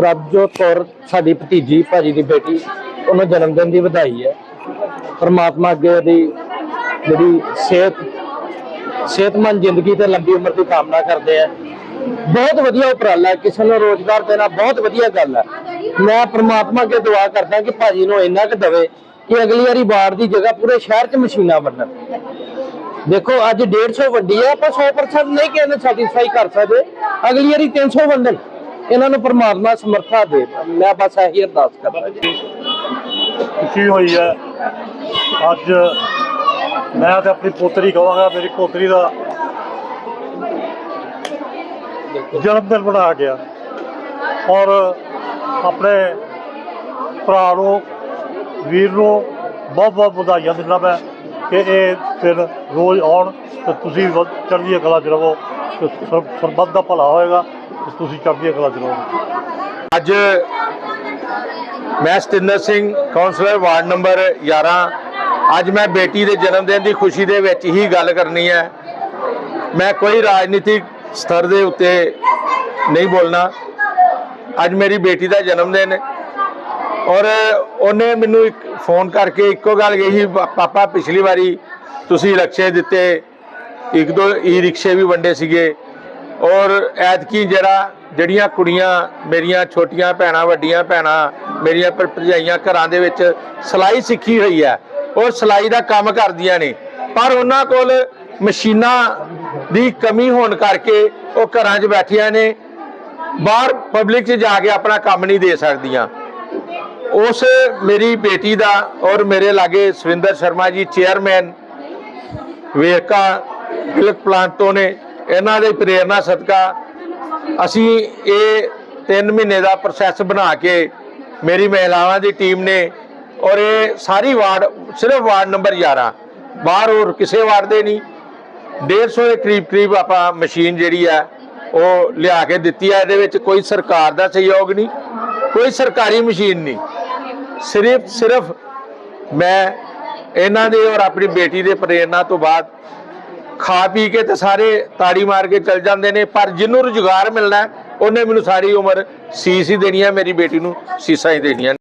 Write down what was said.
ਪ੍ਰਭਜੋਤ ਕੌਰ ਸਾਡੀ ਭਤੀਜੀ, ਭਾਜੀ ਦੀ ਬੇਟੀ, ਉਹਨੂੰ ਜਨਮ ਦਿਨ ਦੀ ਵਧਾਈ ਹੈ। ਪਰਮਾਤਮਾ ਅੱਗੇ ਉਹਦੀ ਜਿਹੜੀ ਸਿਹਤ, ਸਿਹਤਮੰਦ ਜ਼ਿੰਦਗੀ ਤੇ ਲੰਬੀ ਉਮਰ ਦੀ ਕਾਮਨਾ ਕਰਦੇ ਆ। ਬਹੁਤ ਵਧੀਆ ਉਪਰਾਲਾ ਹੈ, ਕਿਸੇ ਨੂੰ ਰੋਜ਼ਗਾਰ ਦੇਣਾ ਬਹੁਤ ਵਧੀਆ ਗੱਲ ਹੈ। ਮੈਂ ਪਰਮਾਤਮਾ ਅੱਗੇ ਦੁਆ ਕਰਦਾ ਕਿ ਭਾਜੀ ਨੂੰ ਇੰਨਾ ਕੁ ਦਵੇ ਕਿ ਅਗਲੀ ਵਾਰੀ ਬਾੜ ਦੀ ਜਗ੍ਹਾ ਪੂਰੇ ਸ਼ਹਿਰ 'ਚ ਮਸ਼ੀਨਾਂ ਬਣਨ। ਦੇਖੋ, ਅੱਜ 150 ਵੱਡੀ ਹੈ ਆਪਾਂ 100% ਨਹੀਂ ਕਹਿੰਦੇ ਨੂੰ ਸੈਟੀਸਫਾਈ ਕਰ ਸਕਦੇ। ਅਗਲੀ ਵਾਰੀ 300 ਵੰਡਣ ਇਹਨਾਂ ਨੂੰ ਪਰਮਾਤਮਾ ਸਮਰੱਥਾ ਦੇ। ਮੈਂ ਬਸ ਇਹੀ ਅਰਦਾਸ ਕਰਦਾ। ਖੁਸ਼ੀ ਹੋਈ ਹੈ? ਅੱਜ ਮੈਂ ਤੇ ਆਪਣੀ ਪੋਤਰੀ ਕਹਾਂਗਾ, ਮੇਰੀ ਪੋਤਰੀ ਦਾ ਜਨਮ ਦਿਨ ਬਣਾ ਗਿਆ। ਔਰ ਆਪਣੇ ਭਰਾ ਨੂੰ, ਵੀਰ ਨੂੰ ਬਹੁਤ ਬਹੁਤ ਵਧਾਈਆਂ ਦਿੰਦਾ ਮੈਂ ਕਿ ਇਹ ਦਿਨ ਰੋਜ਼ ਆਉਣ ਤੇ ਤੁਸੀਂ ਵਧ- ਚੜ੍ਹਦੀ ਕਲਾ 'ਚ ਰਹੋ ਸਰਬੱਤ ਦਾ ਭਲਾ ਹੋਏਗਾ। ਤੁਸੀਂ ਚੜ੍ਹਦੀ ਕਲਾ 'ਚ ਅੱਜ ਮੈਂ Satinder Singh councillor ward number 11 ਅੱਜ ਮੈਂ ਬੇਟੀ ਦੇ ਜਨਮ ਦਿਨ ਦੀ ਖੁਸ਼ੀ ਦੇ ਵਿੱਚ ਹੀ ਗੱਲ ਕਰਨੀ ਹੈ। ਮੈਂ ਕੋਈ ਰਾਜਨੀਤਿਕ ਸਤਰ ਦੇ ਉੱਤੇ ਨਹੀਂ ਬੋਲਣਾ। ਅੱਜ ਮੇਰੀ ਬੇਟੀ ਦਾ ਜਨਮ ਦਿਨ। ਔਰ ਉਹਨੇ ਮੈਨੂੰ ਇੱਕ ਫੋਨ ਕਰਕੇ ਇੱਕੋ ਗੱਲ ਕਹੀ ਪਾਪਾ, ਪਿਛਲੀ ਵਾਰੀ ਤੁਸੀਂ ਰਕਸ਼ੇ ਦਿੱਤੇ। ਇੱਕ ਦੋ ਈ ਰਿਕਸ਼ੇ ਵੀ ਵੰਡੇ ਸੀਗੇ। ਔਰ ਐਤਕੀ ਜਿਹੜਾ ਜਿਹੜੀਆਂ ਕੁੜੀਆਂ ਮੇਰੀਆਂ ਛੋਟੀਆਂ ਭੈਣਾਂ, ਵੱਡੀਆਂ ਭੈਣਾਂ, ਮੇਰੀਆਂ ਭਰਜਾਈਆਂ ਘਰਾਂ ਦੇ ਵਿੱਚ ਸਿਲਾਈ ਸਿੱਖੀ ਹੋਈ ਹੈ ਔਰ ਸਿਲਾਈ ਦਾ ਕੰਮ ਕਰਦੀਆਂ ਨੇ, ਪਰ ਉਹਨਾਂ ਕੋਲ ਮਸ਼ੀਨਾਂ ਦੀ ਕਮੀ ਹੋਣ ਕਰਕੇ ਉਹ ਘਰਾਂ 'ਚ ਬੈਠੀਆਂ ਨੇ, ਬਾਹਰ ਪਬਲਿਕ 'ਚ ਜਾ ਕੇ ਆਪਣਾ ਕੰਮ ਨਹੀਂ ਦੇ ਸਕਦੀਆਂ। ਉਸ ਮੇਰੀ ਬੇਟੀ ਦਾ ਔਰ ਮੇਰੇ ਲਾਗੇ Savinder Sharma ji chairman Verka, milk plant ਤੋਂ ਨੇ ਇਹਨਾਂ ਦੇ ਪ੍ਰੇਰਣਾ ਸਦਕਾ ਅਸੀਂ ਇਹ 3 ਮਹੀਨੇ ਦਾ ਪ੍ਰੋਸੈਸ ਬਣਾ ਕੇ ਮੇਰੀ ਮਹਿਲਾਵਾਂ ਦੀ ਟੀਮ ਨੇ ਔਰ ਇਹ ਸਾਰੀ ਵਾਰਡ, ਸਿਰਫ ਵਾਰਡ ਨੰਬਰ 11 ਬਾਹਰ ਹੋਰ ਕਿਸੇ ਵਾਰਡ ਦੇ ਨਹੀਂ 150 ਦੇ ਕਰੀਬ ਕਰੀਬ ਆਪਾਂ ਮਸ਼ੀਨ ਜਿਹੜੀ ਹੈ ਉਹ ਲਿਆ ਕੇ ਦਿੱਤੀ ਹੈ ਇਹਦੇ ਵਿੱਚ ਕੋਈ ਸਰਕਾਰ ਦਾ ਸਹਿਯੋਗ ਨਹੀਂ, ਕੋਈ ਸਰਕਾਰੀ ਮਸ਼ੀਨ ਨਹੀਂ। ਸਿਰਫ ਸਿਰਫ ਮੈਂ ਇਹਨਾਂ ਦੇ ਔਰ ਆਪਣੀ ਬੇਟੀ ਦੇ ਪ੍ਰੇਰਣਾ ਤੋਂ ਬਾਅਦ ਖਾ ਪੀ ਕੇ ਤੇ ਸਾਰੇ ਤਾੜੀ ਮਾਰ ਕੇ ਚਲ ਜਾਂਦੇ ਨੇ, ਪਰ ਜਿਹਨੂੰ ਰੁਜ਼ਗਾਰ ਮਿਲਣਾ ਉਹਨੇ ਮੈਨੂੰ ਸਾਰੀ ਉਮਰ ਸੀਸ ਹੀ ਦੇਣੀ ਹੈ, ਮੇਰੀ ਬੇਟੀ ਨੂੰ ਸੀਸਾਂ ਹੀ ਦੇਣੀਆਂ ਨੇ।